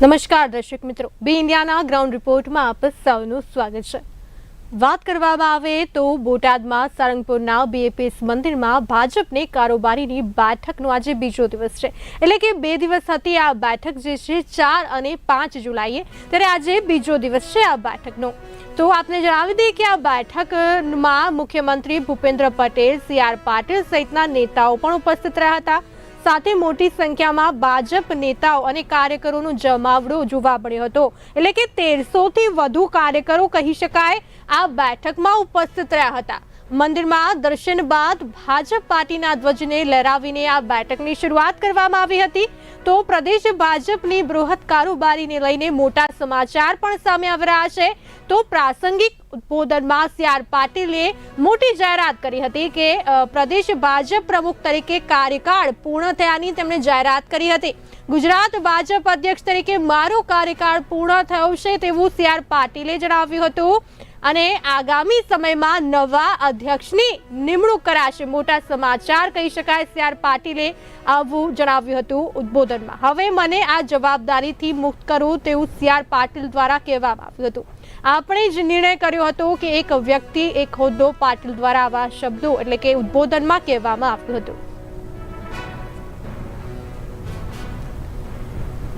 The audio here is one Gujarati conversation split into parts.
નમસ્કાર દર્શક મિત્રો. બે ઇન્ડિયાના ગ્રાઉન્ડ રિપોર્ટમાં આપ સૌનું સ્વાગત છે. વાત કરવામાં આવે તો બોટાદમાં સારંગપુરના બીએપીએસ મંદિરમાં ભાજપની કારોબારીની બેઠકનો આજે બીજો દિવસ છે. એટલે કે બે દિવસ હતી આ બેઠક જે છે, ચાર અને પાંચ જુલાઈએ. ત્યારે આજે બીજો દિવસ છે આ બેઠકનો. તો આપને જણાવી દઈએ કે આ બેઠકમાં મુખ્યમંત્રી ભૂપેન્દ્ર પટેલ, સી આર પાટીલ સહિતના નેતાઓ પણ ઉપસ્થિત રહ્યા હતા. સાથે મોટી સંખ્યામાં ભાજપ નેતાઓ અને કાર્યકરોનો જમાવડો જોવા મળ્યો હતો. એટલે કે તેરસો થી વધુ કાર્યકરો કહી શકાય આ બેઠકમાં ઉપસ્થિત રહ્યા હતા. મંદિરમાં દર્શન બાદ ભાજપ પાર્ટીના ધ્વજને લહેરાવીને આ બેઠકની શરૂઆત કરવામાં આવી હતી. તો પ્રદેશ ભાજપની બૃહદ કારોબારીને લઈને મોટા સમાચાર પણ સામે આવી રહ્યા છે. તો પ્રાસંગિક ઉદબોધનમાં સી આર પાટીલે મોટી જાહેરાત કરી હતી કે પ્રદેશ ભાજપ પ્રમુખ તરીકે કાર્યકાળ પૂર્ણ થયાની તેમણે જાહેરાત કરી હતી. ગુજરાત ભાજપ અધ્યક્ષ તરીકે મારો કાર્યકાળ પૂર્ણ થયો છે તેવું સી આર પાટીલે જણાવ્યું હતું. અને આગામી સમયમાં નવા અધ્યક્ષની નિમણૂક કરાશે. મોટા સમાચાર કહી શકાય. સી. આર. પાટીલે આવું જણાવ્યું હતું ઉદ્બોધનમાં. હવે મને આ જવાબદારીથી મુક્ત કરવું તેવું સી. આર. પાટીલ દ્વારા કહેવામાં આવ્યું હતું. આપણે જ નિર્ણય કર્યો હતો કે એક વ્યક્તિ, એક હોદ્દો પાટીલ દ્વારા આવા શબ્દો એટલે કે ઉદ્બોધનમાં કહેવામાં આવ્યું હતું.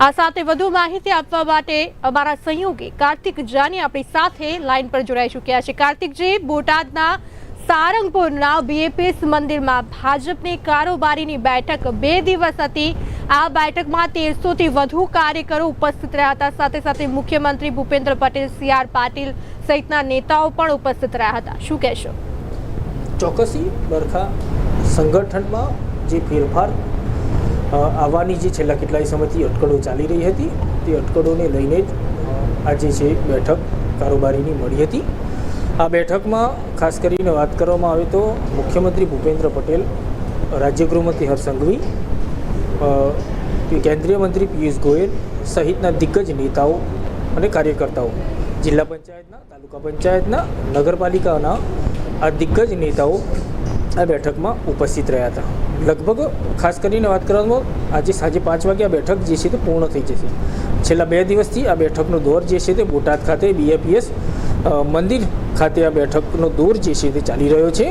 આ સાથે વધુ માહિતી આપવા માટે અમારા સહયોગી કાર્તિક જાની આપણી સાથે લાઈન પર જોડાઈ ચૂક્યા છે. કાર્તિકજી, બોટાદના સારંગપુરના બીએપીએસ મંદિરમાં ભાજપની કારોબારીની બેઠક બે દિવસ હતી. આ બેઠકમાં તેરસોથી વધુ કાર્યકરો ઉપસ્થિત રહ્યા હતા. સાથે સાથે મુખ્યમંત્રી ભૂપેન્દ્ર પટેલ, સી આર પાટીલ સહિતના નેતાઓ પણ ઉપસ્થિત રહ્યા હતા. શું કહેશો? ચોક્કસી બરખા સંગઠનમાં જે ફેરફાર આવવાની જે છેલ્લા કેટલાય સમયથી અટકળો ચાલી રહી હતી, તે અટકળોને લઈને જ આજે છે બેઠક કારોબારીની મળી હતી. આ બેઠકમાં ખાસ કરીને વાત કરવામાં આવે તો મુખ્યમંત્રી ભૂપેન્દ્ર પટેલ, રાજ્ય ગૃહમંત્રી હર્ષ કેન્દ્રીય મંત્રી પિયુષ ગોયલ સહિતના દિગ્ગજ નેતાઓ અને કાર્યકર્તાઓ. જિલ્લા પંચાયતના, તાલુકા પંચાયતના, નગરપાલિકાના આ દિગ્ગજ નેતાઓ આ બેઠકમાં ઉપસ્થિત રહ્યા હતા. લગભગ ખાસ કરીને વાત કરવામાં આજે સાંજે પાંચ વાગે આ બેઠક જે છે તે પૂર્ણ થઈ જશે. છેલ્લા બે દિવસથી આ બેઠકનો દોર જે છે તે બોટાદ ખાતે બીએપીએસ મંદિર ખાતે આ બેઠકનો દોર જે છે તે ચાલી રહ્યો છે.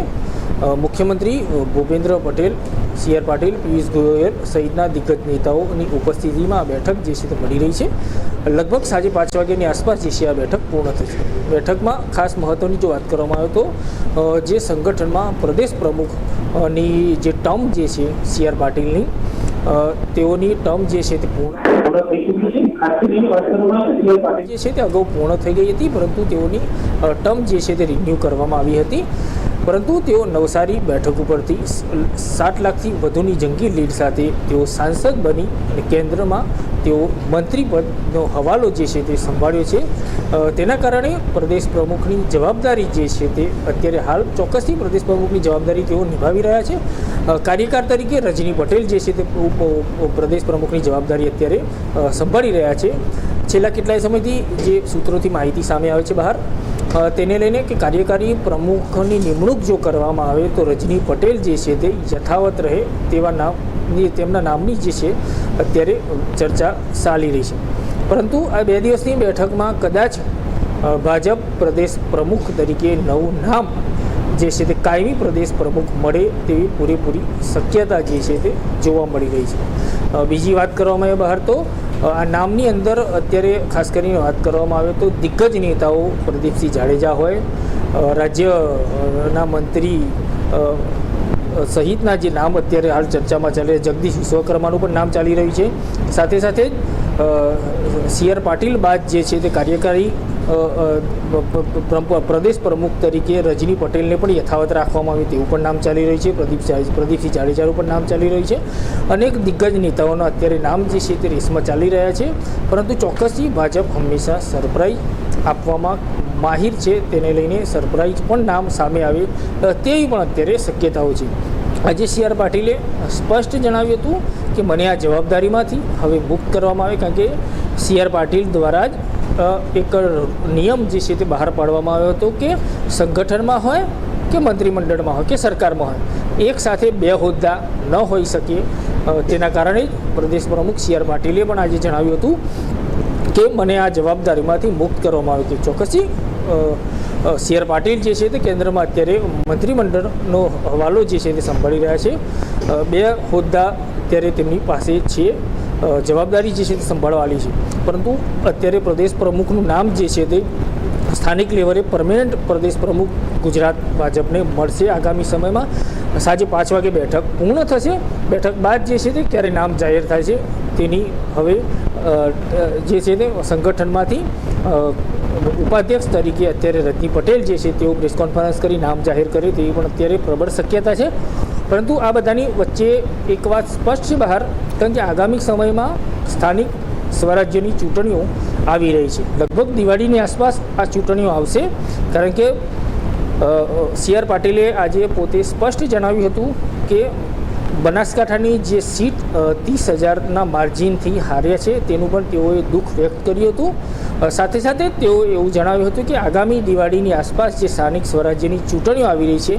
મુખ્યમંત્રી ભૂપેન્દ્ર પટેલ, સી આર પાટીલ, પિયુષ ગોયલ સહિતના દિગ્ગજ નેતાઓની ઉપસ્થિતિમાં આ બેઠક જે છે તે મળી રહી છે. લગભગ સાંજે પાંચ વાગ્યાની આસપાસ જે છે આ બેઠક પૂર્ણ થશે બેઠકમાં ખાસ મહત્ત્વની જો વાત કરવામાં આવે તો જે સંગઠનમાં પ્રદેશ પ્રમુખની જે ટર્મ જે છે સી આર પાટીલની તેઓની ટર્મ જે છે તે પૂર્ણ જે છે તે અગાઉ પૂર્ણ થઈ ગઈ હતી, પરંતુ તેઓની ટર્મ જે છે તે રિન્યૂ કરવામાં આવી હતી. પરંતુ તેઓ નવસારી બેઠક ઉપરથી સાત લાખથી વધુની જંગી લીડ સાથે તેઓ સાંસદ બની અને કેન્દ્રમાં તેઓ મંત્રી પદનો હવાલો જે છે તે સંભાળ્યો છે. તેના કારણે પ્રદેશ પ્રમુખની જવાબદારી જે છે તે અત્યારે હાલ ચોક્કસથી પ્રદેશ પ્રમુખની જવાબદારી તેઓ નિભાવી રહ્યા છે. કાર્યકાર તરીકે રજની પટેલ જે છે તે પ્રદેશ પ્રમુખની જવાબદારી અત્યારે સંભાળી રહ્યા છે. છેલ્લા કેટલાય સમયથી જે સૂત્રોથી માહિતી સામે આવે છે બહાર તેને લઈને કે કાર્યકારી પ્રમુખની નિમણૂક જો કરવામાં આવે તો રજની પટેલ જે છે તે યથાવત રહે તેવા નામની તેમના નામની જે છે, અત્યારે ચર્ચા ચાલી રહી છે. પરંતુ આ બે દિવસની બેઠકમાં કદાચ ભાજપ પ્રદેશ પ્રમુખ તરીકે નવું નામ જે છે તે કાયમી પ્રદેશ પ્રમુખ મળે તેવી પૂરેપૂરી શક્યતા જે છે તે જોવા મળી રહી છે. બીજી વાત કરવામાં આવે બહાર તો આ નામની અંદર અત્યારે ખાસ કરીને વાત કરવામાં આવે તો દિગ્ગજ નેતાઓ પ્રદીપસિંહ જાડેજા હોય રાજ્યના મંત્રી સહિતના જે નામ અત્યારે હાલ ચર્ચામાં ચાલે જગદીશ વિશ્વકર્માનું પણ નામ ચાલી રહ્યું છે. સાથે સાથે સી આર પાટીલ બાદ જે છે તે કાર્યકારી પ્રદેશ પ્રમુખ તરીકે રજની પટેલને પણ યથાવત રાખવામાં આવે તેવું પણ નામ ચાલી રહ્યું છે. પ્રદીપ પ્રદીપસિંહ જાડેજાનું પણ નામ ચાલી રહ્યું છે. અનેક દિગ્ગજ નેતાઓના અત્યારે નામ જે છે તે રેસમાં ચાલી રહ્યા છે. પરંતુ ચોક્કસથી ભાજપ હંમેશા સરપ્રાઈઝ આપવામાં માહિર છે. તેને લઈને સરપ્રાઈઝ પણ નામ સામે આવે તેવી પણ અત્યારે શક્યતાઓ છે. આજે સી આર પાટીલે સ્પષ્ટ જણાવ્યું હતું કે, મને આ જવાબદારીમાંથી હવે મુક્ત કરવામાં આવે. કારણ કે સી આર પાટીલ દ્વારા જ એક નિયમ જે છે તે બહાર પાડવામાં આવ્યો હતો કે સંગઠનમાં હોય કે મંત્રીમંડળમાં હોય કે સરકારમાં હોય, એક સાથે બે હોદ્દા ન હોઈ શકે. તેના કારણે પ્રદેશ પ્રમુખ સી આર પાટીલે પણ આજે જણાવ્યું હતું કે મને આ જવાબદારીમાંથી મુક્ત કરવામાં આવ્યું હતું. ચોક્કસથી સી આર પાટીલ જે છે તે કેન્દ્રમાં અત્યારે મંત્રીમંડળનો હવાલો જે છે તે સંભાળી રહ્યા છે. બે હોદ્દા અત્યારે તેમની પાસે છે. જવાબદારી જે છે તે સંભાળવાની છે. પરંતુ અત્યારે પ્રદેશ પ્રમુખનું નામ જે છે તે સ્થાનિક લેવલે પરમેનન્ટ પ્રદેશ પ્રમુખ ગુજરાત ભાજપને મળશે આગામી સમયમાં. સાંજે પાંચ વાગે બેઠક પૂર્ણ થશે. બેઠક બાદ જે છે તે ક્યારે નામ જાહેર થાય છે તેની હવે જે છે તે સંગઠનમાંથી ઉપાધ્યક્ષ તરીકે અત્યારે રજની પટેલ જે છે તેઓ પ્રેસ કોન્ફરન્સ કરી નામ જાહેર કરે તેવી પણ અત્યારે પ્રબળ શક્યતા છે. પરંતુ આ બધાની વચ્ચે એક વાત સ્પષ્ટ છે બહાર, કારણ કે આગામી સમયમાં સ્થાનિક સ્વરાજ્યની ચૂંટણીઓ આવી રહી છે. લગભગ દિવાળીની આસપાસ આ ચૂંટણીઓ આવશે, કારણ કે સી આર પાટીલે આજે પોતે સ્પષ્ટ જણાવ્યું હતું કે બનાસકાંઠાની જે સીટ ત્રીસ હજારના માર્જિનથી હાર્યા છે, તેનું પણ તેઓએ દુઃખ વ્યક્ત કર્યું હતું. સાથે સાથે તેઓ એવું જણાવ્યું હતું કે આગામી દિવાળીની આસપાસ જે સ્થાનિક સ્વરાજ્યની ચૂંટણીઓ આવી રહી છે,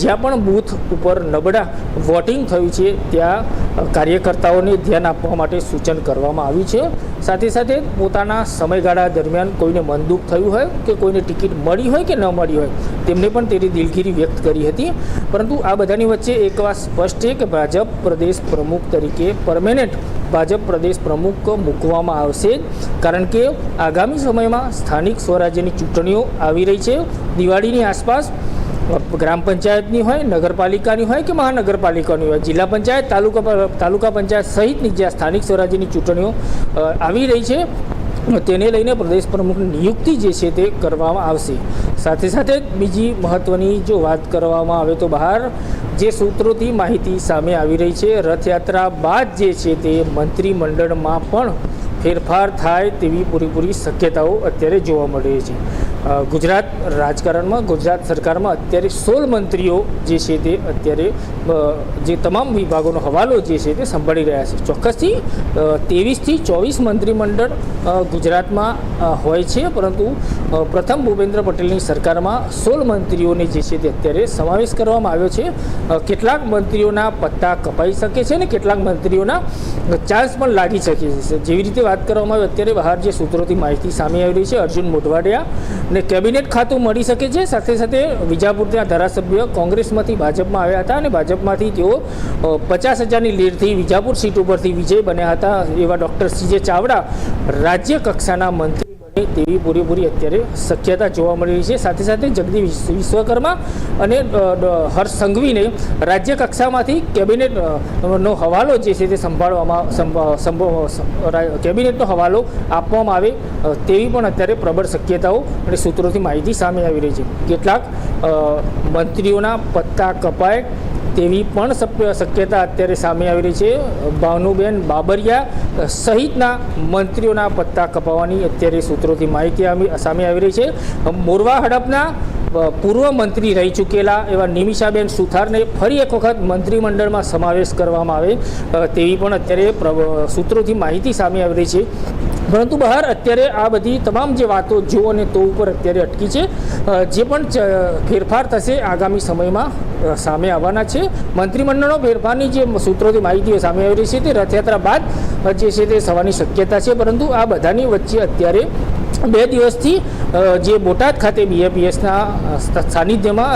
જ્યાં પણ બૂથ ઉપર નબળા વોટિંગ થયું છે, ત્યાં કાર્યકર્તાઓને ધ્યાન આપવા માટે સૂચન કરવામાં આવ્યું છે. સાથે સાથે પોતાના સમયગાળા દરમિયાન કોઈને મનદુખ થયું હોય કે કોઈને ટિકિટ મળી હોય કે ન મળી હોય, તેમને પણ તેની દિલગીરી વ્યક્ત કરી હતી. પરંતુ આ બધાની વચ્ચે એક વાત સ્પષ્ટ છે કે ભાજપ પ્રદેશ પ્રમુખ તરીકે પરમેનન્ટ ભાજપ પ્રદેશ પ્રમુખ મૂકવામાં આવશે. કારણ કે આગામી સમયમાં સ્થાનિક સ્વરાજ્યની ચૂંટણીઓ આવી રહી છે. દિવાળીની આસપાસ ગ્રામ પંચાયતની હોય, નગરપાલિકાની હોય કે મહાનગરપાલિકાની હોય, જિલ્લા પંચાયત, તાલુકા તાલુકા પંચાયત સહિતની જે સ્થાનિક સ્વરાજ્યની ચૂંટણીઓ આવી રહી છે, તેને લઈને પ્રદેશ પ્રમુખની નિયુક્તિ જે છે તે કરવામાં આવશે. સાથે સાથે બીજી મહત્ત્વની જો વાત કરવામાં આવે તો બહાર, જે સૂત્રોથી માહિતી સામે આવી રહી છે, રથયાત્રા બાદ જે છે તે મંત્રીમંડળમાં પણ ફેરફાર થાય તેવી પૂરેપૂરી શક્યતાઓ અત્યારે જોવા મળી છે. ગુજરાત રાજકારણમાં, ગુજરાત સરકારમાં અત્યારે સોળ મંત્રીઓ જે છે તે અત્યારે જે તમામ વિભાગોનો હવાલો જે છે તે સંભાળી રહ્યા છે. ચોક્કસથી ત્રેવીસથી ચોવીસ મંત્રીમંડળ ગુજરાતમાં હોય છે. પરંતુ પ્રથમ ભૂપેન્દ્ર પટેલની સરકારમાં સોળ મંત્રીઓને જે છે તે અત્યારે સમાવેશ કરવામાં આવ્યો છે. કેટલાક મંત્રીઓના પત્તા કપાઈ શકે છે અને કેટલાક મંત્રીઓના ચાન્સ પણ લાગી શકે છે. જેવી રીતે વાત કરવામાં આવે, અત્યારે બહાર જે સૂત્રોથી માહિતી સામે આવી રહી છે, અર્જુન મોઢવાડિયા ને કેબિનેટ ખાતું મળી શકે છે. સાથે સાથે વિજાપુરના ધારાસભ્ય કોંગ્રેસમાંથી ભાજપમાં આવ્યા હતા અને ભાજપમાંથી તેઓ પચાસ હજારની લીડથી વિજાપુર સીટ ઉપરથી વિજય બન્યા હતા એવા ડૉક્ટર સીજે ચાવડા રાજ્ય કક્ષાના મંત્રી તેવી પૂરેપૂરી અત્યારે શક્યતા જોવા મળી રહી છે. સાથે સાથે જગદીશ વિશ્વ- વિશ્વકર્મા અને હર્ષ સંઘવીને રાજ્ય કક્ષામાંથી કેબિનેટનો હવાલો જે છે તે સંભાળવામાં, સંભ- સંભ- કેબિનેટનો હવાલો આપવામાં આવે તેવી પણ અત્યારે પ્રબળ શક્યતાઓ અને સૂત્રોથી માહિતી સામે આવી રહી છે. કેટલાક મંત્રીઓના પત્તા કપાય તેવી પણ શક્યતા અત્યારે સામે આવી રહી છે. ભાનુબેન બાબરિયા સહિતના મંત્રીઓના પત્તા કપાવવાની અત્યારે સૂત્રોથી માહિતી સામે આવી રહી છે. મોરવા હડપના પૂર્વ મંત્રી રહી ચૂકેલા એવા નિમિષાબેન સુથારને ફરી એક વખત મંત્રીમંડળમાં સમાવેશ કરવામાં આવે તેવી પણ અત્યારે સૂત્રોથી માહિતી સામે આવી રહી છે. પરંતુ બહાર અત્યારે આ બધી તમામ જે વાતો જો અને તો ઉપર અત્યારે અટકી છે જે પણ ફેરફાર થશે આગામી સમયમાં સામે આવવાના છે. મંત્રીમંડળનો ફેરફારની જે સૂત્રોથી માહિતીઓ સામે આવી રહી છે તે રથયાત્રા બાદ જે છે તે થવાની શક્યતા છે, પરંતુ આ બધાની વચ્ચે અત્યારે બે દિવસથી જે બોટાદ ખાતે બીએપીએસના સાનિધ્યમાં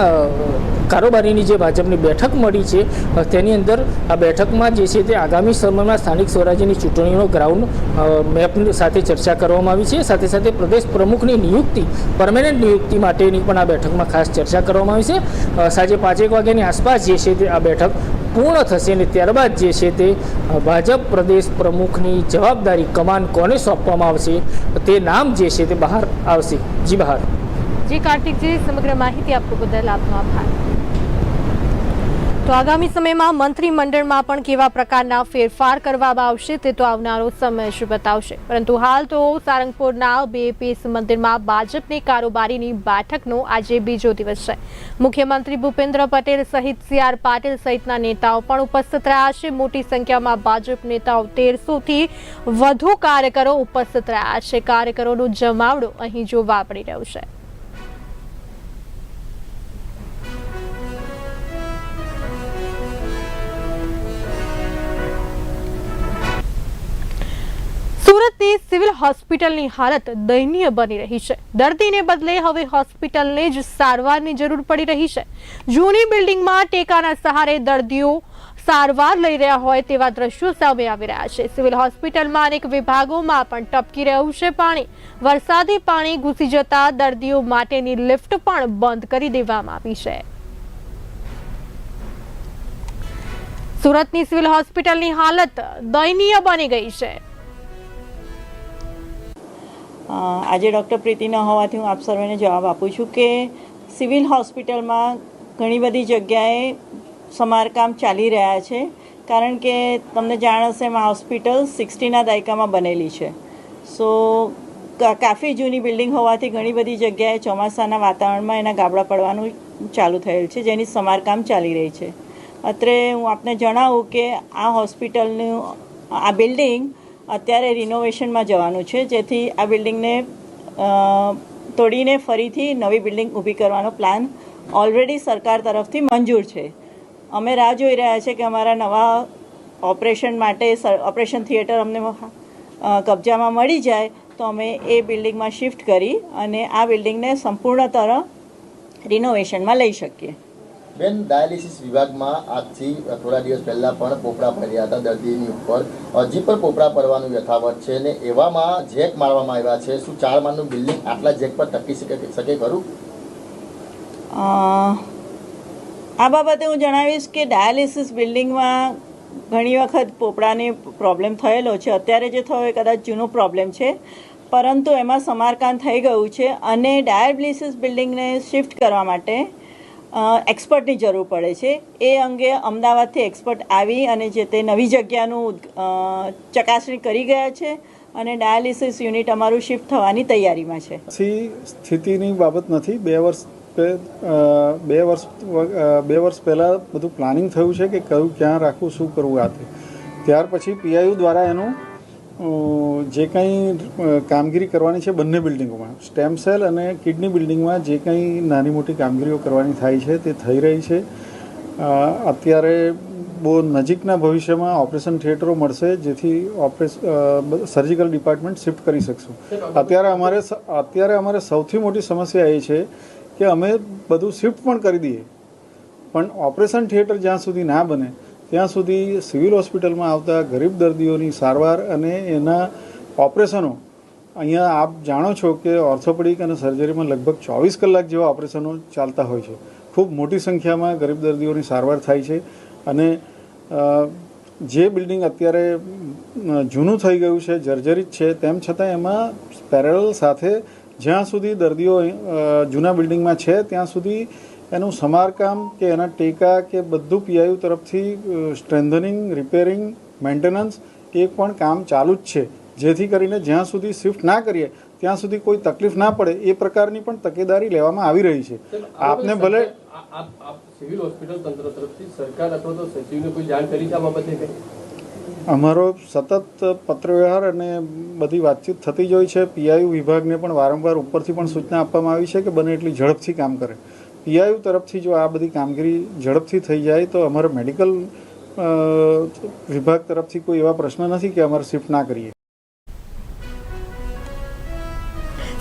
કારોબારીની જે ભાજપની બેઠક મળી છે તેની અંદર આ બેઠકમાં જે છે તે આગામી સમયમાં સ્થાનિક સ્વરાજ્યની ચૂંટણીનો ગ્રાઉન્ડ મેપ સાથે ચર્ચા કરવામાં આવી છે. સાથે સાથે પ્રદેશ પ્રમુખની નિયુક્તિ, પરમેનન્ટ નિયુક્તિ માટેની પણ આ બેઠકમાં ખાસ ચર્ચા કરવામાં આવી છે. સાંજે પાંચેક વાગ્યાની આસપાસ જે છે તે આ બેઠક પૂર્ણ થશે અને ત્યારબાદ જે છે તે ભાજપ પ્રદેશ પ્રમુખની જવાબદારી કમાન કોને સોંપવામાં આવશે, તે નામ જે છે તે બહાર આવશે. જી બહાર. જી કાર્તિકજી, સમગ્ર માહિતી આપવા બદલ આપનો આભાર. તો આગામી સમયમાં મંત્રીમંડળમાં પણ કેવા પ્રકારના ફેરફાર કરવામાં આવશે તે તો આવનારો સમય જ બતાવશે. પરંતુ હાલ તો સારંગપુરના બીએપીએસ મંદિરમાં ભાજપની કારોબારીની બેઠકનો આજે બીજો દિવસ છે. મુખ્યમંત્રી ભૂપેન્દ્ર પટેલ સહિત સીઆર પાટીલ સહિતના નેતાઓ પણ ઉપસ્થિત રહ્યા છે. મોટી સંખ્યામાં ભાજપ નેતાઓ તેરસોથી વધુ કાર્યકરો ઉપસ્થિત રહ્યા છે. કાર્યકરોનો જમાવડો અહીં જોવા મળી રહ્યો છે. સુરતની સિવિલ હોસ્પિટલની હાલત દયનીય બની રહી છે. દર્દીને બદલે હવે હોસ્પિટલને જ સારવારની જરૂર પડી રહી છે. જૂની બિલ્ડિંગમાં ટેકાના સહારે દર્દીઓ સારવાર લઈ રહ્યા હોય તેવા દ્રશ્યો સામે આવી રહ્યા છે. સિવિલ હોસ્પિટલમાં અનેક વિભાગોમાં પણ ટપકી રહ્યું છે પાણી. વરસાદી પાણી ઘૂસી જતા દર્દીઓ માટેની લિફ્ટ પણ બંધ કરી દેવામાં આવી છે. સુરતની સિવિલ હોસ્પિટલની હાલત દયનીય બની ગઈ છે. આજે ડૉક્ટર પ્રીતિ ન હોવાથી હું આપ સર્વેને જવાબ આપું છું કે સિવિલ હોસ્પિટલમાં ઘણી બધી જગ્યાએ સમારકામ ચાલી રહ્યા છે, કારણ કે તમને જાણ હશે એમાં હોસ્પિટલ સિક્સટીના દાયકામાં બનેલી છે. સો કાફી જૂની બિલ્ડિંગ હોવાથી ઘણી બધી જગ્યાએ ચોમાસાના વાતાવરણમાં એના ગાબડા પડવાનું ચાલુ થયેલ છે, જેની સમારકામ ચાલી રહી છે. અત્રે હું આપને જણાવું કે આ હોસ્પિટલનું, આ બિલ્ડિંગ અત્યારે રિનોવેશનમાં જવાનું છે. જેથી આ બિલ્ડિંગને તોડીને ફરીથી નવી બિલ્ડિંગ ઊભી કરવાનો પ્લાન ઓલરેડી સરકાર તરફથી મંજૂર છે. અમે રાહ જોઈ રહ્યા છે કે અમારા નવા ઓપરેશન માટે ઓપરેશન થિયેટર અમને કબજામાં મળી જાય તો અમે એ બિલ્ડિંગમાં શિફ્ટ કરી અને આ બિલ્ડિંગને સંપૂર્ણતર રિનોવેશનમાં લઈ શકીએ. બેન, ડાયાલિસિસ વિભાગમાં આજથી થોડા દિવસ પહેલાં પણ પોપડા પડ્યા હતા દર્દીની ઉપર. હજી પણ પોપડા પડવાનું યથાવત છે ને એવામાં જેક મારવામાં આવ્યા છે. શું ચાર માળનું બિલ્ડિંગ આટલા જેક પર ટકી શકે શકે ખરું? આ બાબતે હું જણાવીશ કે ડાયાલિસિસ બિલ્ડિંગમાં ઘણી વખત પોપડાની પ્રોબ્લેમ થયેલો છે. અત્યારે જે થયો એ કદાચ જૂનો પ્રોબ્લેમ છે. પરંતુ એમાં સમારકામ થઈ ગયું છે અને ડાયાલિસિસ બિલ્ડિંગને શિફ્ટ કરવા માટે એક્સપર્ટની જરૂર પડે છે. એ અંગે અમદાવાદથી એક્સપર્ટ આવી અને જે તે નવી જગ્યાનું ચકાસણી કરી ગયા છે અને ડાયાલિસિસ યુનિટ અમારું શિફ્ટ થવાની તૈયારીમાં છે. સ્થિતિની બાબત નથી. બે વર્ષ બે વર્ષ બે વર્ષ પહેલાં બધું પ્લાનિંગ થયું છે કે કયું ક્યાં રાખવું, શું કરવું આ ત્યાર પછી પીઆઈયુ દ્વારા એનું જે કંઈ કામગીરી કરવાની છે બંને બિલ્ડિંગોમાં. સ્ટેમ સેલ અને કિડની બિલ્ડિંગમાં જે કંઈ નાની મોટી કામગીરીઓ કરવાની થાય છે તે થઈ રહી છે. અત્યારે બહુ નજીકના ભવિષ્યમાં ઓપરેશન થિયેટરો મળશે જેથી ઓપરેશ સર્જિકલ ડિપાર્ટમેન્ટ શિફ્ટ કરી શકશું. અત્યારે અમારે અત્યારે અમારે સૌથી મોટી સમસ્યા એ છે કે અમે બધું શિફ્ટ પણ કરી દઈએ. પણ ઓપરેશન થિયેટર જ્યાં સુધી ના બને ત્યાં સુધી સિવિલ હોસ્પિટલમાં આવતા ગરીબ દર્દીઓની સારવાર અને એના ઓપરેશનો, અહીંયા આપ જાણો છો કે ઓર્થોપેડિક અને સર્જરીમાં લગભગ ચોવીસ કલાક જેવા ઓપરેશનો ચાલતા હોય છે. ખૂબ મોટી સંખ્યામાં ગરીબ દર્દીઓની સારવાર થાય છે અને જે બિલ્ડિંગ અત્યારે જૂનું થઈ ગયું છે, જર્જરિત છે, તેમ છતાં એમાં પેરેલ સાથે જ્યાં સુધી દર્દીઓ જૂના બિલ્ડિંગમાં છે, ત્યાં સુધી એનું સમારકામ કે એના ટેકા કે બધું પીઆઈયુ તરફથી સ્ટ્રેન્થનિંગ રિપેરિંગ મેન્ટેનન્સ એ પણ કામ ચાલુ જ છે. જેથી કરીને જ્યાં સુધી શિફ્ટ ના કરીએ ત્યાં સુધી કોઈ તકલીફ ના પડે એ પ્રકારની પણ તકેદારી લેવામાં આવી રહી છે. આપને ભલે સિવિલ હોસ્પિટલ તંત્ર તરફથી સરકાર અથવા તો સચિવને કોઈ જાણ કરી છે આ બાબતે અમારો સતત પત્રવ્યવહાર અને બધી વાતચીત થતી જ હોય છે. પીઆઈયુ વિભાગને પણ વારંવાર ઉપરથી પણ સૂચના આપવામાં આવી છે કે બને એટલી ઝડપથી કામ કરે. પીઆઈયુ તરફથી જો આ બધી કામગીરી ઝડપથી થઈ જાય તો અમારે મેડિકલ વિભાગ તરફથી કોઈ એવા પ્રશ્ન નથી કે અમારે શિફ્ટ ના કરીએ.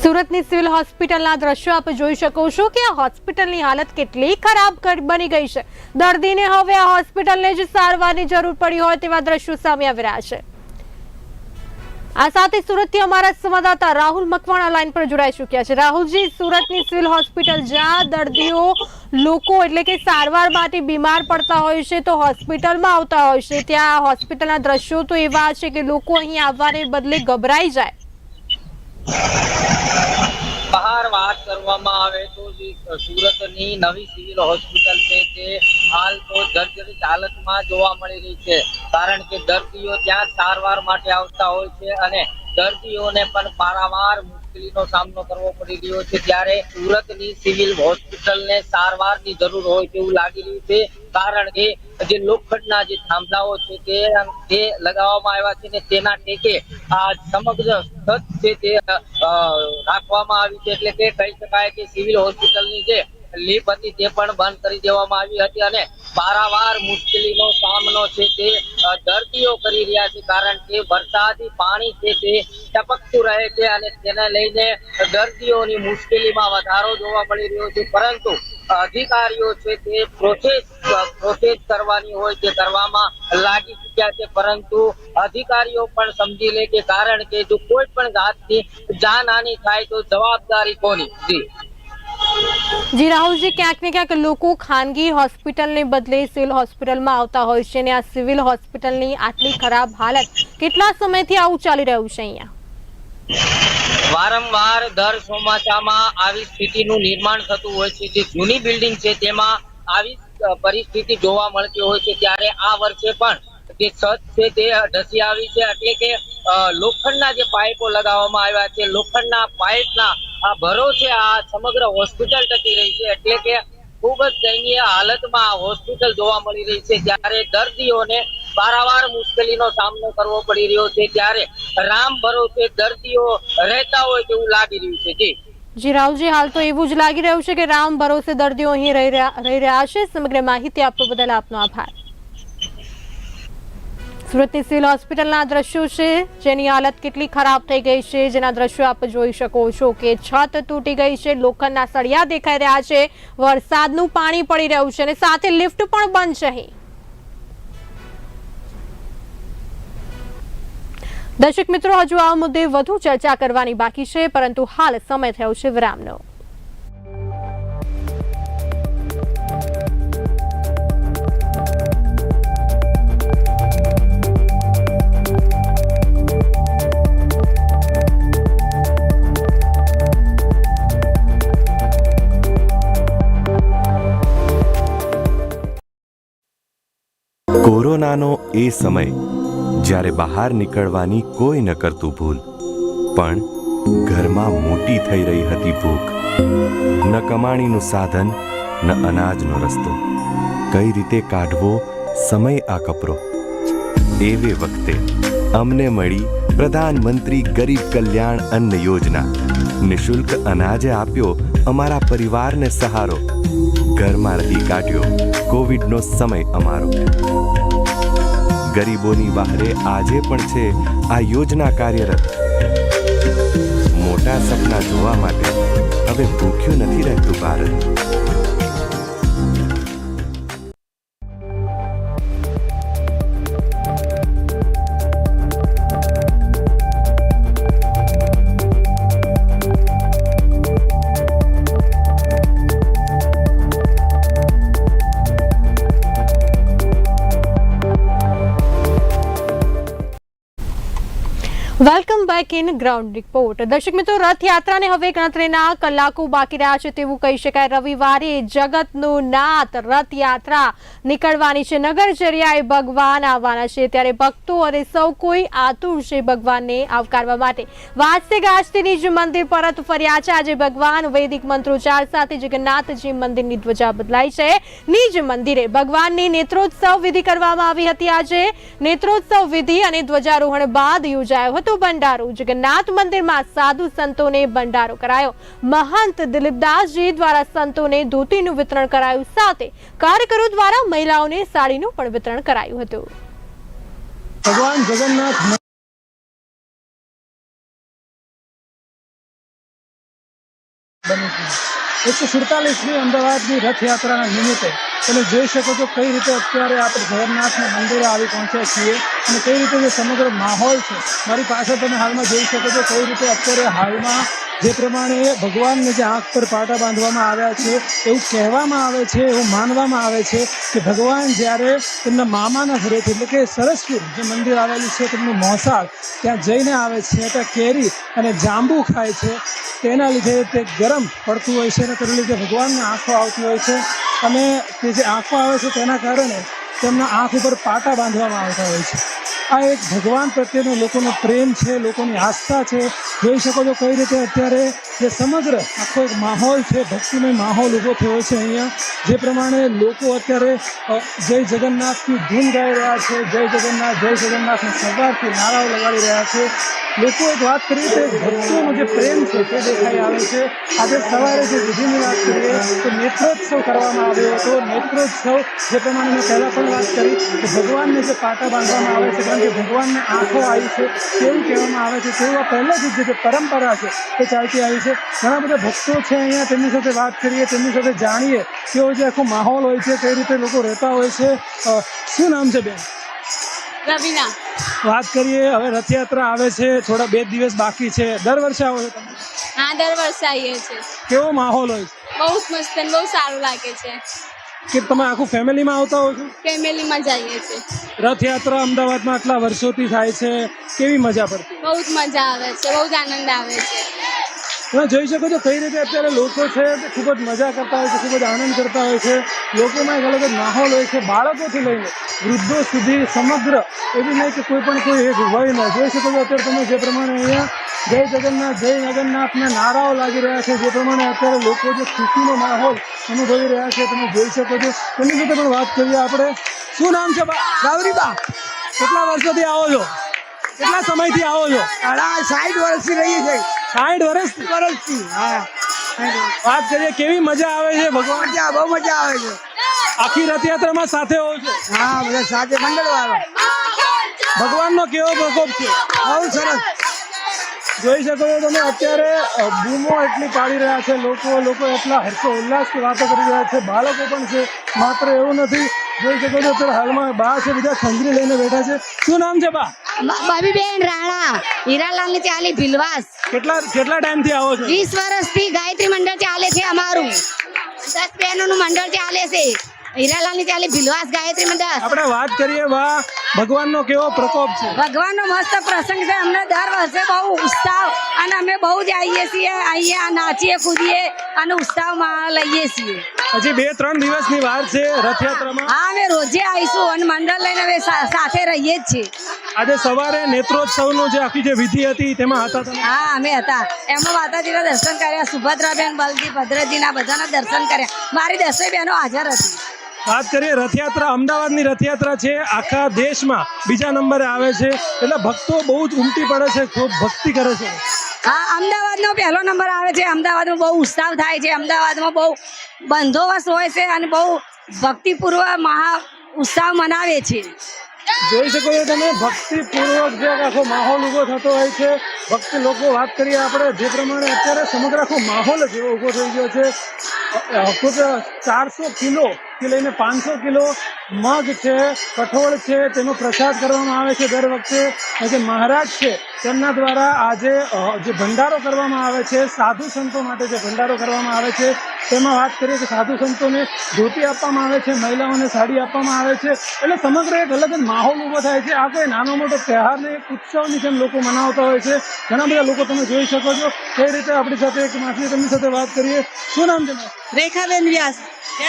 સુરતની સિવિલ હોસ્પિટલના દ્રશ્યો આપ જોઈ શકો છો કે આ હોસ્પિટલની હાલત કેટલી ખરાબ બની ગઈ છે. દર્દીને હવે આ હોસ્પિટલને જ સારવારની જરૂર પડી હોય તેવા દ્રશ્યો સામે આવી રહ્યા છે. આ સાથે સુરતથી અમારા સંવાદદાતા રાહુલ મકવાણા લાઈન પર જોડાઈ ચૂક્યા છે. રાહુલજી, સુરતની સિવિલ હોસ્પિટલ જ્યાં દર્દીઓ, લોકો એટલે કે સારવાર માટે બીમાર પડતા હોય છે, તો હોસ્પિટલમાં આવતા હોય છે. ત્યાં હોસ્પિટલના દ્રશ્યો તો એવા છે કે લોકો અહીં આવવાને બદલે ગભરાઈ જાય. બહાર વાત કરવામાં આવે તો સુરતની નવી સિવિલ હોસ્પિટલ છે તે હાલ તો જર્જરિત હાલતમાં જોવા મળી રહી છે. કારણ કે દર્દીઓ ત્યાં સારવાર માટે આવતા હોય છે અને દર્દીઓને પણ પારાવાર મુશ્કેલીનો સામનો કરવો પડી રહ્યો છે ત્યારે સુરતની સિવિલ હોસ્પિટલને સારવારની જરૂર હોય તેવું લાગી રહ્યું છે. કારણ કે જે લોખંડના જે થાંભલાઓ છે તે તે લગાવવામાં આવ્યા છે ને તેના ટેકે આ સમગ્ર છત છે તે રાખવામાં આવી છે. એટલે કે કહી શકાય કે સિવિલ હોસ્પિટલની જે લીપ હતી તે પણ બંધ કરી દેવામાં આવી હતી અને પારાવાર મુશ્કેલીનો સામનો છે તે દર્દીઓ કરી રહ્યા છે કારણ કે વરસાદી પાણી છે તે ટપકતું રહે છે અને તેને લઈને દર્દીઓની મુશ્કેલીમાં વધારો જોવા મળી રહ્યો છે. પરંતુ અધિકારીઓ છે તે પ્રોસેસ પ્રોસેસ કરવાની હોય તે કરવામાં લાગી ચૂક્યા છે. પરંતુ અધિકારીઓ પણ સમજી લે કે કારણ કે જો કોઈ પણ જાતની જાનહાની થાય તો જવાબદારી કોની? જી, રાહુલજી, ક્યાંક ને ક્યાંક લોકો ખાનગી હોસ્પિટલને બદલે સિવિલ હોસ્પિટલમાં આવતા હોય છે અને આ સિવિલ હોસ્પિટલની આટલી ખરાબ હાલત કેટલા સમયથી આવું ચાલી રહ્યું છે અહીંયા? વારંવાર દર ચોમાસામાં આવી સ્થિતિનું નિર્માણ થતું હોય છે. જે જૂની બિલ્ડિંગ છે તેમાં આવી પરિસ્થિતિ જોવા મળતી હોય છે. ત્યારે આ વર્ષે પણ જે છત છે તે ધસી આવી છે. એટલે કે લોખંડના જે પાઇપો લગાવવામાં આવ્યા છે. લોખંડના પાઇપના ભરો છે આ સમગ્ર હોસ્પિટલ ટકી રહી છે. એટલે કે ખૂબ જ દયનીય હાલતમાં હોસ્પિટલ જોવા મળી રહી છે. જ્યારે દર્દીઓને વારંવાર મુશ્કેલીનો સામનો કરવો પડી રહ્યો છે. ત્યારે રામ ભરોસે દર્દીઓ રહેતા હોય તેવું લાગી રહ્યું છે. જી. જી રાવજી હાલ તો એવું જ લાગી રહ્યું છે કે રામ ભરોસે દર્દીઓ અહીં રહી રહ્યા છે. સમગ્ર માહિતી આપવા બદલ આપનો આભાર. સુરતની હોસ્પિટલના દ્રશ્યો છે. જેની હાલત કેટલી ખરાબ થઈ ગઈ છે. જેના દ્રશ્યો આપ જોઈ શકો છો કે છત તૂટી ગઈ છે. લોખંડના સળિયા દેખાઈ રહ્યા છે. વરસાદનું પાણી પડી રહ્યું છે અને સાથે લિફ્ટ પણ બંધ છે દર્શક મિત્રો, હજુ આ મુદ્દે વધુ ચર્ચા કરવાની બાકી છે, પરંતુ હાલ સમય થયો છે વિરામનો. કોરોનાનો એ સમય જ્યારે બહાર નીકળવાની કોઈ ન કરતું ભૂલ, પણ ઘરમાં મોટી થઈ રહી હતી ભૂખ. ન કમાણીનું સાધન, ન અનાજનો રસ્તો. કઈ રીતે કાઢવો, સમય આ કપરો. એવે વખતે અમને મળી પ્રધાનમંત્રી ગરીબ કલ્યાણ અન્ન યોજના. નિશુલ્ક અનાજે આપ્યો, અમારા પરિવારને સહારો. ઘરમાં રહી કાઢ્યો, કોવિડનો સમય અમારો. ગરીબોની બહારે આજે પણ છે આ યોજના કાર્યરત. મોટા સપના જોવા માટે હવે ભૂખ્યું નથી રહેતું Bharat. Back in ground report દર્શક મિત્રો, રથયાત્રાને હવે ગણતરીના કલાકો બાકી રહ્યા છે તેવું કહી શકાય. રવિવારે જગતનું નાથ રથયાત્રા નીકળવાની છે. નગરચર્યાએ ભગવાન આવવાના છે. ત્યારે ભક્તો અને સૌ કોઈ આતુર છે ભગવાનને આવકારવા માટે. વાજતે ગાજતેની જ મંદિર પરત ફર્યા છે. આજે ભગવાન વૈદિક મંત્રોચ્ચાર સાથે જગન્નાથજી મંદિરની ધ્વજા બદલાઈ છે. નિજ મંદિરે ભગવાનની નેત્રોત્સવ વિધિ કરવામાં આવી હતી. આજે નેત્રોત્સવ વિધિ અને ધ્વજારોહણ બાદ યોજાયો હતો ભંડારો. જગન્નાથ મંદિરમાં સાધુ સંતોને ભંડારો કરાયો. મહંત દિલીપદાસજી દ્વારા સંતોને ધોતીનું વિતરણ કરાયું. સાથે કાર્યકરો દ્વારા મહિલાઓને સાડીનું પણ વિતરણ કરાયું હતું. ભગવાન જગન્નાથ એકસો સુડતાલીસમી અમદાવાદની રથયાત્રાના નિમિત્તે. તમે જોઈ શકો છો કઈ રીતે અત્યારે આપણે જગન્નાથના મંદિરે આવી પહોંચ્યા છીએ અને કઈ રીતે જે સમગ્ર માહોલ છે. મારી પાસે તમે હાલમાં જોઈ શકો છો કઈ રીતે અત્યારે હાલમાં જે પ્રમાણે ભગવાનને જે આંખ પર પાટા બાંધવામાં આવ્યા છે, એવું કહેવામાં આવે છે, એવું માનવામાં આવે છે કે ભગવાન જ્યારે તેમના મામાના ઘરેથી એટલે કે સરસપુર જે મંદિર આવેલું છે, તેમનું મોસાળ ત્યાં જઈને આવે છે, ત્યાં કેરી અને જાંબુ ખાય છે. તેના લીધે તે ગરમ પડતું હોય છે અને તેના લીધે ભગવાનને આંખો આવતી હોય છે અને તે જે આંખો આવે છે તેના કારણે તેમના આંખ ઉપર પાટા બાંધવામાં આવતા હોય છે. આ એક ભગવાન પ્રત્યેનો લોકોનો પ્રેમ છે, લોકોની આસ્થા છે જોઈ શકો છો કઈ રીતે અત્યારે જે સમગ્ર આખો એક માહોલ છે, ભક્તિમય માહોલ ઊભો થયો છે અહીંયા. જે પ્રમાણે લોકો અત્યારે જય જગન્નાથની ધૂન ગાઈ રહ્યા છે, જય જગન્નાથ, જય જગન્નાથના સરદારથી નારાઓ લગાડી રહ્યા છે. લોકો એક વાત કરીએ તો ભક્તોનો જે પ્રેમ છે તે દેખાઈ આવે છે. આજે સવારે જે વિધિની વાત કરીએ તો નેત્રોત્સવ કરવામાં આવ્યો હતો. નેત્રોત્સવ જે પ્રમાણે મેં પહેલાં પણ વાત કરી કે ભગવાનને જે પાટા બાંધવામાં આવે છે, કારણ કે ભગવાનને આંખો આવી છે, તેવું કહેવામાં આવે છે. તેવું આ પહેલેથી જ જે પરંપરા છે તે ચાલતી આવી છે. ઘણા બધા ભક્તો છે અહીંયા તેમની સાથે વાત કરીએ તેમની સાથે જાણીએ કેવો જે આખો માહોલ હોય છે કઈ રીતે લોકો રહેતા હોય છે. શું નામ છે બેન? રવિના. વાત કરીએ હવે રથયાત્રા આવે છે થોડા બે દિવસ બાકી છે. દર વર્ષે આવો છો તમે? હા દર વર્ષે આવીએ છીએ. કેવો માહોલ હોય છે? બહુ મસ્ત બહુ સારું લાગે છે. કે તમે આખું ફેમિલીમાં આવતા હો છો? ફેમિલીમાં જઈએ છીએ. રથયાત્રા અમદાવાદમાં આટલા વર્ષોથી થાય છે. કેવી મજા પડતી? બહુ જ મજા આવે છે બહુ જ આનંદ આવે છે. તમે જોઈ શકો છો કઈ રીતે અત્યારે લોકો છે તે ખૂબ જ મજા કરતા હોય છે, ખૂબ જ આનંદ કરતા હોય છે. લોકોમાં એક અલગ જ માહોલ હોય છે, બાળકોથી લઈને વૃદ્ધો સુધી સમગ્ર એવી નહીં કે કોઈ પણ કોઈ એક વયના જોઈ શકો છો અત્યારે તમે જે પ્રમાણે અહીંયા જય જગન્નાથ, જય જગન્નાથના નારાઓ લાગી રહ્યા છે, જે પ્રમાણે અત્યારે લોકો જે ખુશીનો માહોલ અનુભવી રહ્યા છે, તમે જોઈ શકો છો. તેની સાથે પણ વાત કરીએ આપણે. શું નામ છે ગાવરીબા કેટલા વર્ષોથી આવો છો? કેટલા સમયથી આવો છો? સાઠ વર્ષથી રહીએ છે. સાઠ વર્ષ વર્ષથી હા. વાત કરીએ કેવી મજા આવે છે ભગવાન? મજા બહુ મજા આવે છે. આખી રથયાત્રામાં સાથે હોવ છો? હા બધા સાથે મંડળ વાળા ભગવાનનો કેવો પ્રકોપ છે? બહુ સરસ. જોઈ શકો છો તમે અત્યારે બૂમો એટલી પાડી રહ્યા છે. લોકો લોકો એટલા હર્ષો ઉલ્લાસથી વાતો કરી રહ્યા છે. બાળકો પણ છે માત્ર એવું નથી. જોઈ શકો છો અત્યારે હાલમાં બા છે બધા ખંજરી લઈને બેઠા છે. શું નામ છે બા? બેન રાણા હીરાલાલ ચાલી ભીલવાસ. કેટલા કેટલા ટાઈમથી આવો છો? વીસ વર્ષથી ગાયત્રી મંડળ ચાલે છે અમારું. દસ બહેનોનું મંડળ ચાલે છે. હીરાલાલ ત્યાં ચાલી ભીલવાસ ગાયત્રી મંડળ આપણે વાત કરીએ બા ભગવાનનો કેવો પ્રકોપ છે. ભગવાનનો મસ્ત પ્રસંગ છે. અમને દર વર્ષે બહુ ઉત્સાહ અને અમે બહુ જ આવીએ છીએ. અહીંયા નાચીએ કૂદીએ અને ઉત્સાહમાં લઈએ છીએ. હજી બે ત્રણ દિવસની વાર છે રથયાત્રામાં. હા અમે રોજે આવીશું અને મંડળ લઈને અમે સાથે રહીએ જ છીએ. આજે સવારે નેત્રોત્સવનું જે આખી જે વિધિ હતી તેમાં હતા તમે? હા અમે હતા. એમાં માતાજીના દર્શન કર્યા સુભદ્રાબેન બલજી ભદ્રજીના બધાના દર્શન કર્યા. મારી દસે બહેનો હાજર હતી. વાત કરીએ રથયાત્રા અમદાવાદની રથયાત્રા છે આખા દેશમાં બીજા નંબરે આવે છે એટલે ભક્તો બહુ જ ઉમટી પડે છે ખૂબ ભક્તિ કરે છે. હા અમદાવાદનો પહેલો નંબર આવે છે અમદાવાદમાં બહુ ઉત્સાહ થાય છે અમદાવાદમાં બહુ બંદોબસ્ત હોય છે અને બહુ ભક્તિપૂર્વક મહા ઉત્સાહ મનાવે છે. જોઈ શકો છો તમે ભક્તિપૂર્વક જે આખો માહોલ ઊભો થતો હોય છે ભક્તિ લોકો વાત કરીએ આપણે જે પ્રમાણે અત્યારે સમગ્ર આખો માહોલ જ એવો ઊભો થઈ ગયો છે. ચારસો કિલો થી લઈને પાંચસો કિલો મગ છે, કઠોળ છે, તેનો પ્રસાદ કરવામાં આવે છે દર વખતે. જે મહારાજ છે, તેમના દ્વારા આજે જે ભંડારો કરવામાં આવે છે, સાધુ સંતો માટે જે ભંડારો કરવામાં આવે છે, તેમાં વાત કરીએ કે સાધુ સંતોને ધોતી આપવામાં આવે છે, મહિલાઓને સાડી આપવામાં આવે છે. એટલે સમગ્ર એક અલગ જ માહોલ ઊભો થાય છે. આ કોઈ નાનો મોટો તહેવાર ને એક ઉત્સવની જેમ લોકો મનાવતા હોય છે. ઘણા બધા લોકો તમે જોઈ શકો છો. એ રીતે આપણી સાથે એક માસી તેમની સાથે વાત કરીએ? શું નામ છે? રેખાબેન વ્યાસ.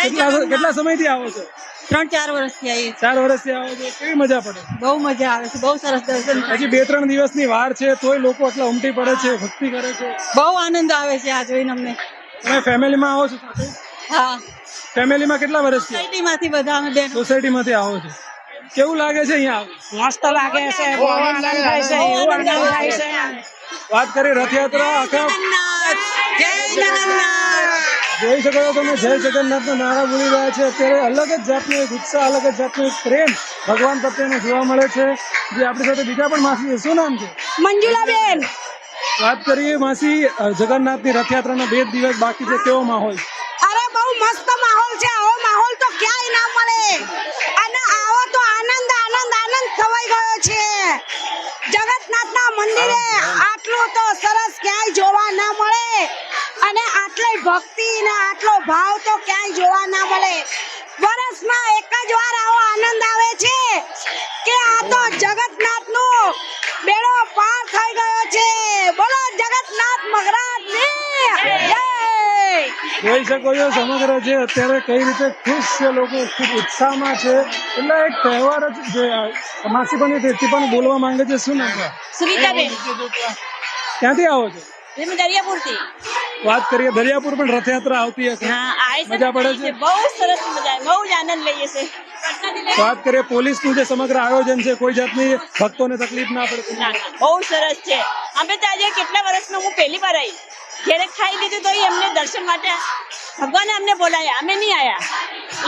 કેટલા કેટલા સમયથી આવો છો? ત્રણ ચાર વર્ષથી આવી ચાર વર્ષથી આવો છો. કેવી મજા પડે? બહુ મજા આવે છે. બહુ સરસ દર્શન હજી બે ત્રણ દિવસની વાર છે તોય લોકો આટલા ઉમટી પડે છે ભક્તિ કરે છે. બહુ આનંદ આવે છે આ જોઈને અમને. તમે ફેમિલીમાં આવો છો સાથે? હા. ફેમિલીમાં કેટલા વર્ષથી સોસાયટીમાંથી બધા અમે બેન. સોસાયટીમાંથી આવો છો. કેવું લાગે છે અહીંયા? મસ્ત લાગે છે. બહુ આનંદ થાય છે. એવું આનંદ થાય છે. વાત કરીએ રથયાત્રા આખા જય જગન્નાથ. જોઈ શકો છો તમે જય જગન્નાથના નારા બોલી રહ્યા છે. અત્યારે અલગ જ જાતનો એક ઉત્સાહ અલગ જ જાતનો એક પ્રેમ ભગવાન પ્રત્યેનો જોવા મળે છે. જે આપણી સાથે બીજા પણ માસી છે. શું નામ છે? મંજુલાબેન. વાત કરીએ માસી અ, જગન્નાથની રથયાત્રાના બે દિવસ બાકી છે. કેવો માહોલ? અરે બહુ મસ્ત માહોલ છે. આવો માહોલ તો ક્યાંય ના મળે. અને આવો તો આનંદ આનંદ આનંદ થવાઈ ગયો છે. જગન્નાથના મંદિરે આટલું તો સરસ ક્યાંય જોવા ના મળે. અને આટલી ભક્તિ ને આટલો ભાવ તો ક્યાંય જોવા ના મળે. વર્ષમાં એક જ વાર આવો આનંદ આવે છે કે આ તો જગન્નાથનું બેડો પાર થઈ ગયો છે. બોલો જગતનાથ મગરાજ જય. જોઈ શકો છો સમગ્ર જે અત્યારે કઈ રીતે ખુશ છે લોકો ખૂબ ઉત્સાહમાં છે. એટલે એક તહેવાર જ જે માસી પણ તેથી પણ બોલવા માંગે છે. શું નામ? ક્યાંથી આવો છો? દરિયાપુરથી. વાત કરીએ દરિયાપુર પણ રથયાત્રા આવતી હશે. મજા પડે છે? બહુ સરસ મજા બહુ જ આનંદ લઈએ છે વાત કરીએ પોલીસનું જે સમગ્ર આયોજન છે કોઈ જાતની ભક્તોને તકલીફ ના પડે. બહુ સરસ છે. અમે તો આજે કેટલા વર્ષમાં હું પહેલી વાર આવી ઘેરે ખાઈ લીધું તો એમને દર્શન માટે ભગવાને અમને બોલાયા. અમે નહીં આયા.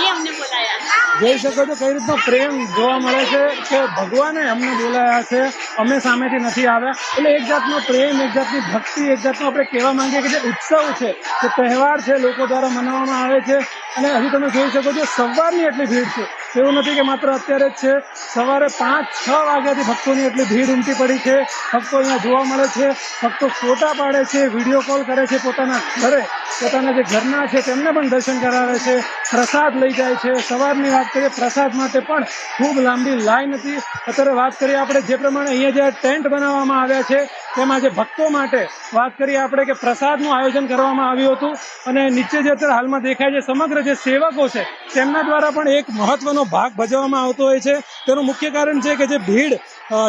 એ અમને બોલાયા. જોઈ શકો છો કઈ રીતનો પ્રેમ જોવા મળે છે કે ભગવાને અમને બોલાયા છે. અમે સામેથી નથી આવ્યા. એટલે એક જાતનો પ્રેમ, એક જાતની ભક્તિ, એક જાતનો આપણે કહેવા માંગીએ કે જે ઉત્સવ છે, જે તહેવાર છે, લોકો દ્વારા મનાવવામાં આવે છે. અને હજી તમે જોઈ શકો છો સવારની એટલી ભીડ છે. એવું નથી કે માત્ર અત્યારે જ છે. સવારે પાંચ, છ વાગ્યાથી ભક્તોની એટલી ભીડ ઉમટી પડી છે. ભક્તો અહીંયા જોવા મળે છે. ભક્તો ફોટા પાડે છે, વીડિયો કોલ કરે છે પોતાના ઘરે. પોતાના જે ઘરના છે તેમને પણ દર્શન કરાવે છે. પ્રસાદ લઈ જાય છે. સવારની વાત કરીએ, પ્રસાદ માટે પણ ખૂબ લાંબી લાઈન હતી. અત્યારે વાત કરીએ આપણે, જે પ્રમાણે અહીંયા જે ટેન્ટ બનાવવામાં આવ્યા છે તેમાં જે ભક્તો માટે વાત કરીએ આપણે કે પ્રસાદનું આયોજન કરવામાં આવ્યું હતું અને નીચે જે અત્યારે હાલમાં દેખાય છે સમગ્ર જે સેવકો છે તેમના દ્વારા પણ એક મહત્વનો ભાગ ભજવવામાં આવતો હોય છે. તેનું મુખ્ય કારણ છે કે જે ભીડ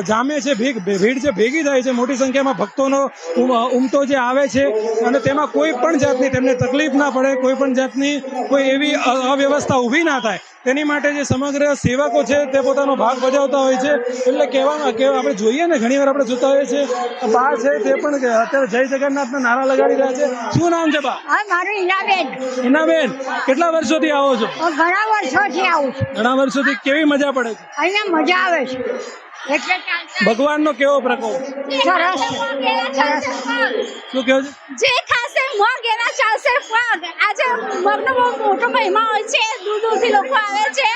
જામે છે ભીડ જે ભેગી થાય છે, મોટી સંખ્યામાં ભક્તોનો ઉમ- ઉમટો જે આવે છે અને તેમાં કોઈ પણ જાતની તેમને તકલીફ ના પડે, કોઈ પણ જાતની કોઈ એવી અવ્યવસ્થા ઊભી ના થાય તેની માટે જે સમગ્ર સેવકો છે તે પોતાનો ભાગ ભજવતા હોય છે. એટલે કહેવામાં કે આપણે જોઈએ ને ઘણીવાર આપણે જોતા હોઈએ છીએ બા છે તે પણ અત્યારે જય જગન્નાથના નારા લગાડી રહ્યા છે. શું નામ છે બા? હા મારું ઇનાબેન ઇનાબેન કેટલા વર્ષોથી આવો છો? ઘણા વર્ષોથી આવું છું. ઘણા વર્ષોથી કેવી મજા પડે છે? અહીંયા મજા આવે છે. એટલે નો કેવો પ્રકોપ? સરસ. શું કેવું જે ખાસે મગ એના ચાલશે પગ આજે મગનો બહુ મોટો મહિમા હોય છે. દૂર દૂરથી લોકો આવે છે.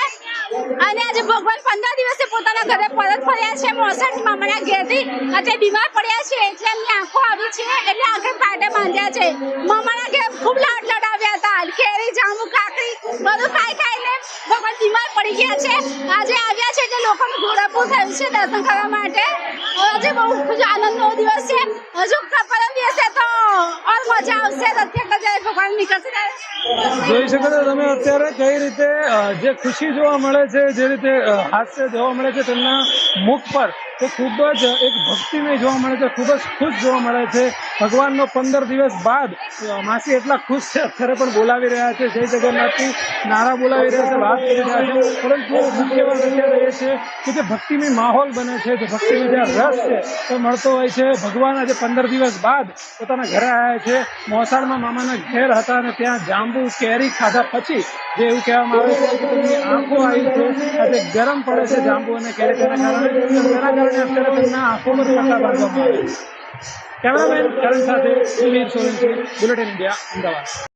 અને આજે ભગવાન પંદર દિવસે પોતાના ઘરે પરત ફર્યા છે. મોસાની મામાના ઘેરથી અત્યારે બીમાર પડ્યા છે. એટલે એમની આંખો આવી છે. એટલે આગળ પાટે બાંધ્યા છે. મામાના ઘેર ખૂબ લાડ લડાવ્યા હતા. કેરી જાંબુ કાકડી બધું ખાઈ ખાઈને ભગવાન બીમાર પડી ગયા છે. આજે આવ્યા છે એટલે લોકોનું ઘોડાપુર થયું છે દર્શન કરવા માટે. આજે બહુ ખુશ આનંદનો દિવસ છે. હજુ પરમ દિવસે તો ઓર મજા આવશે. અત્યારે જ્યારે ભગવાન નીકળશે. જોઈ શકો છો તમે અત્યારે કઈ રીતે જે ખુશી જોવા મળે છે, જે રીતે હાસ્ય જોવા મળે છે, તેમના મુખ પર, તે ખૂબ જ એક ભક્તિમય જોવા મળે છે, ખૂબ જ ખુશ જોવા મળે છે. ભગવાનનો પંદર દિવસ બાદ માસી એટલા ખુશ છે, અત્યારે પણ બોલાવી રહ્યા છે. જય જગન્નાથથી નારા બોલાવી રહ્યા છે, વાત કરી રહ્યા છે. પરંતુ મુખ્ય છે કે જે ભક્તિમય માહોલ બને છે, જે ભક્તિમય જે રસ છે, તે મળતો હોય છે. ભગવાન આજે પંદર દિવસ બાદ પોતાના ઘરે આવ્યા છે. મોસાળમાં મામાના ઘેર હતા અને ત્યાં જાંબુ, કેરી ખાધા પછી જે એવું કહેવામાં આવે છે કે તેમની આંખો આવી છે. આજે ગરમ પડે છે જાંબુ અને કેરી તેના કારણે. તેના કારણે અત્યારે તેમના આંખોમાં પર બાંધવામાં આવે છે. કેમેરામેન કરણ સાથે સુમીર સોલંકી બુલેટિન ઇન્ડિયા અમદાવાદ.